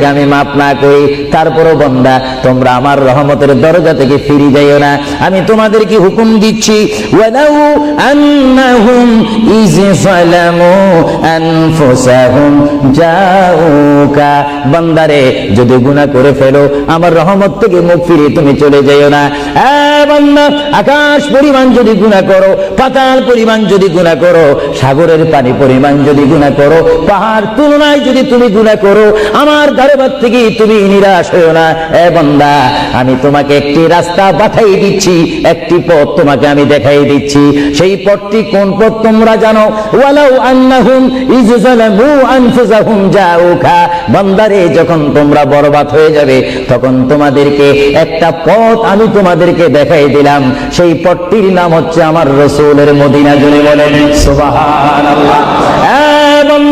তোমাদেরকে আমি মাফ না করি, তারপরও বন্দা, তোমরা আমার রহমতের দরজা থেকে ফিরে যাইও না। আমি তোমাদেরকে হুকুম দিচ্ছি? বান্দারে, যদি গুনাহ করে ফেলো, আমার রহমত থেকে মুখ ফিরিয়ে তুমি চলে যাইও না। আকাশ পরিমাণ যদি গুনাহ করো, পাতাল পরিমাণ যদি গুনাহ করো, সাগরের পানি পরিমাণ যদি গুনাহ করো, পাহাড় তুলনায় যদি তুমি গুনাহ করো, আমার দরবার থেকে তুমি নিরাশ হইও না। এ বান্দা, আমি তোমাকে একটি রাস্তা পাঠাই দিচ্ছি, একটি পথ তোমাকে আমি দেখাই দিচ্ছি। সেই পথটি কোন পথ তোমরা জানো? ওয়ালাউ আন্নাহুম ইজজালামু আনফুসাহুম বান্দারে যখন তোমরা বরবাদ হয়ে যাবে, তখন তোমাদেরকে একটা পথ আমি তোমাদেরকে দেখাই দিলাম। সেই পথটির নাম হচ্ছে আমার রসুলের মদিনা জুড়ে বলেন, সুবহানাল্লাহ।